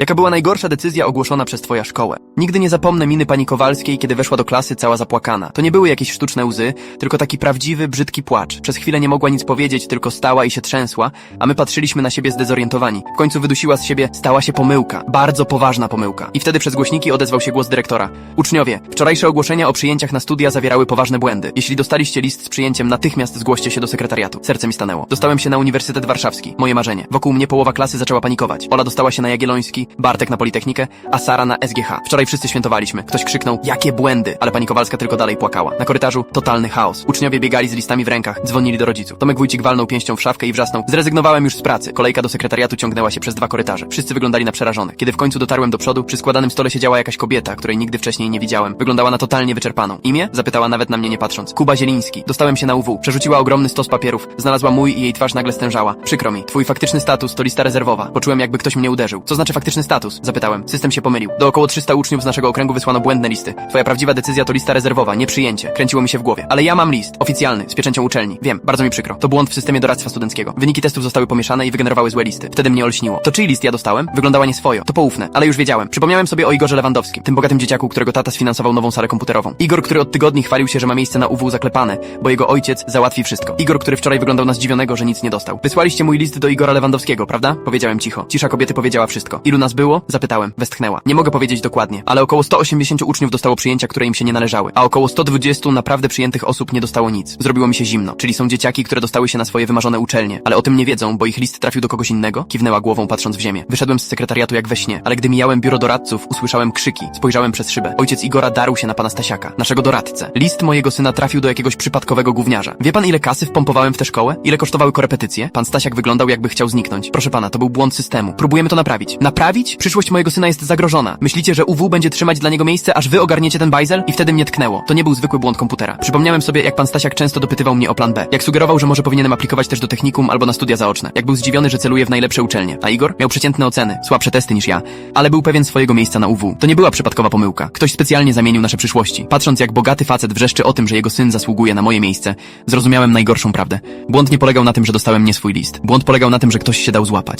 Jaka była najgorsza decyzja ogłoszona przez twoja szkołę? Nigdy nie zapomnę miny pani Kowalskiej, kiedy weszła do klasy cała zapłakana. To nie były jakieś sztuczne łzy, tylko taki prawdziwy, brzydki płacz. Przez chwilę nie mogła nic powiedzieć, tylko stała i się trzęsła, a my patrzyliśmy na siebie zdezorientowani. W końcu wydusiła z siebie, stała się pomyłka. Bardzo poważna pomyłka. I wtedy przez głośniki odezwał się głos dyrektora. Uczniowie, wczorajsze ogłoszenia o przyjęciach na studia zawierały poważne błędy. Jeśli dostaliście list z przyjęciem, natychmiast zgłoście się do sekretariatu. Serce mi stanęło. Dostałem się na Uniwersytet Warszawski. Moje marzenie. Wokół mnie połowa klasy zaczęła panikować. Ola dostała się na Jagielloński, Bartek na Politechnikę, a Sara na SGH. Wczoraj wszyscy świętowaliśmy. Ktoś krzyknął, jakie błędy, ale pani Kowalska tylko dalej płakała. Na korytarzu totalny chaos. Uczniowie biegali z listami w rękach, dzwonili do rodziców. Tomek Wójcik walnął pięścią w szafkę i wrzasnął, zrezygnowałem już z pracy. Kolejka do sekretariatu ciągnęła się przez dwa korytarze. Wszyscy wyglądali na przerażonych. Kiedy w końcu dotarłem do przodu, przy składanym stole siedziała jakaś kobieta, której nigdy wcześniej nie widziałem. Wyglądała na totalnie wyczerpaną. Imię? Zapytała nawet na mnie nie patrząc. Kuba Zieliński. Dostałem się na UW. Przerzuciła ogromny stos papierów. Znalazła mój i jej twarz nagle stężała. Przykro mi. Twój faktyczny status to lista rezerwowa. Poczułem jakby ktoś mnie uderzył. Co znaczy faktyczny status? Zapytałem. System się pomylił. Do około 300 uczniów z naszego okręgu wysłano błędne listy. Twoja prawdziwa decyzja to lista rezerwowa, nie przyjęcie. Kręciło mi się w głowie. Ale ja mam list. Oficjalny. Z pieczęcią uczelni. Wiem. Bardzo mi przykro. To błąd w systemie doradztwa studenckiego. Wyniki testów zostały pomieszane i wygenerowały złe listy. Wtedy mnie olśniło. To czyj list ja dostałem? Wyglądała nieswojo. To poufne. Ale już wiedziałem. Przypomniałem sobie o Igorze Lewandowskim. Tym bogatym dzieciaku, którego tata sfinansował nową salę komputerową. Igor, który od tygodni chwalił się, że ma miejsce na UW zaklepane, bo jego ojciec załatwi wszystko. Igor, który wczoraj wyglądał na zdziwionego, że nic nie dostał. Wysłaliście mój list do Igora Lewandowskiego, prawda? Powiedziałem cicho. Cisza kobiety powiedziała wszystko. Ilu nas było? Zapytałem. Westchnęła. Nie mogę powiedzieć dokładnie, ale około 180 uczniów dostało przyjęcia, które im się nie należały, a około 120 naprawdę przyjętych osób nie dostało nic. Zrobiło mi się zimno. Czyli są dzieciaki, które dostały się na swoje wymarzone uczelnie, ale o tym nie wiedzą, bo ich list trafił do kogoś innego? Kiwnęła głową patrząc w ziemię. Wyszedłem z sekretariatu jak we śnie, ale gdy mijałem biuro doradców, usłyszałem krzyki. Spojrzałem przez szybę. Ojciec Igora darł się na pana Stasiaka, naszego doradcę. List mojego syna trafił do jakiegoś przypadkowego gówniarza. Wie pan ile kasy wpompowałem w tę szkołę? Ile kosztowały korepetycje? Pan Stasiak wyglądał jakby chciał zniknąć. Proszę pana, to był błąd systemu. Próbujemy to naprawić. Naprawić? Przyszłość mojego syna jest zagrożona. Myślicie, że UW będzie trzymać dla niego miejsce, aż wy ogarniecie ten bajzel? I wtedy mnie tknęło. To nie był zwykły błąd komputera. Przypomniałem sobie, jak pan Stasiak często dopytywał mnie o plan B. Jak sugerował, że może powinienem aplikować też do technikum albo na studia zaoczne. Jak był zdziwiony, że celuje w najlepsze uczelnie. A Igor miał przeciętne oceny, słabsze testy niż ja, ale był pewien swojego miejsca na UW. To nie była przypadkowa pomyłka. Ktoś specjalnie zamienił nasze przyszłości. Patrząc, jak bogaty facet wrzeszczy o tym, że jego syn zasługuje na moje miejsce, zrozumiałem najgorszą prawdę. Błąd nie polegał na tym, że dostałem nie swój list. Błąd polegał na tym, że ktoś się dał złapać.